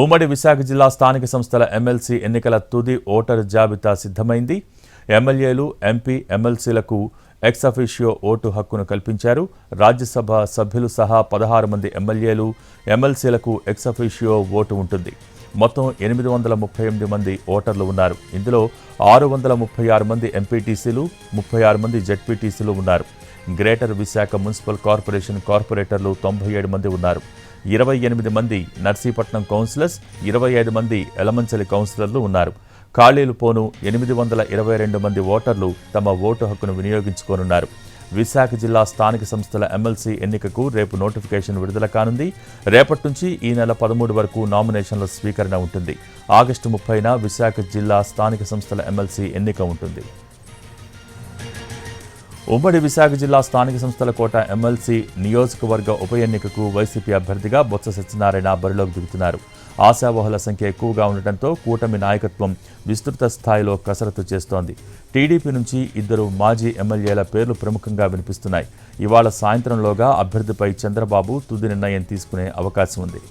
ఉమ్మడి విశాఖ జిల్లా స్థానిక సంస్థల ఎమ్మెల్సీ ఎన్నికల తుది ఓటరు జాబితా సిద్ధమైంది. ఎమ్మెల్యేలు ఎంపీ ఎమ్మెల్సీలకు ఎక్సఫిషియో ఓటు హక్కును కల్పించారు. రాజ్యసభ సభ్యులు సహా పదహారు మంది ఎమ్మెల్యేలు ఎమ్మెల్సీలకు ఎక్సఫిషియో ఓటు ఉంటుంది. మొత్తం ఎనిమిది వందల ముప్పై ఎనిమిది మంది ఓటర్లు ఉన్నారు. ఇందులో ఆరు వందల ముప్పై ఆరు మంది ఎంపీటీసీలు ముప్పై ఆరు మంది జెడ్పీటీసీలు ఉన్నారు. గ్రేటర్ విశాఖ మున్సిపల్ కార్పొరేషన్ కార్పొరేటర్లు తొంభై ఏడు మంది ఉన్నారు. ఇరవై ఎనిమిది మంది నర్సీపట్నం కౌన్సిలర్స్ ఇరవై ఐదు మంది ఎలమంచలి కౌన్సిలర్లు ఉన్నారు. ఖాళీలు పోను ఎనిమిది వందల ఇరవై రెండు మంది ఓటర్లు తమ ఓటు హక్కును వినియోగించుకోనున్నారు. విశాఖ జిల్లా స్థానిక సంస్థల ఎమ్మెల్సీ ఎన్నికకు రేపు నోటిఫికేషన్ విడుదల కానుంది. రేపటి నుంచి ఈ నెల పదమూడు వరకు నామినేషన్ల స్వీకరణ ఉంటుంది. ఆగస్టు ముప్పైన విశాఖ జిల్లా స్థానిక సంస్థల ఎమ్మెల్సీ ఎన్నిక ఉంటుంది. ఉమ్మడి విశాఖ జిల్లా స్థానిక సంస్థల కోట ఎమ్మెల్సీ నియోజకవర్గ ఉప ఎన్నికకు వైసీపీ అభ్యర్థిగా బొత్స సత్యనారాయణ బరిలోకి దిగుతున్నారు. ఆశావహుల సంఖ్య ఎక్కువగా ఉండటంతో కూటమి నాయకత్వం విస్తృత స్థాయిలో కసరత్తు చేస్తోంది. టీడీపీ నుంచి ఇద్దరు మాజీ ఎమ్మెల్యేల పేర్లు ప్రముఖంగా వినిపిస్తున్నాయి. ఇవాళ సాయంత్రంలోగా అభ్యర్థిపై చంద్రబాబు తుది నిర్ణయం తీసుకునే అవకాశం ఉంది.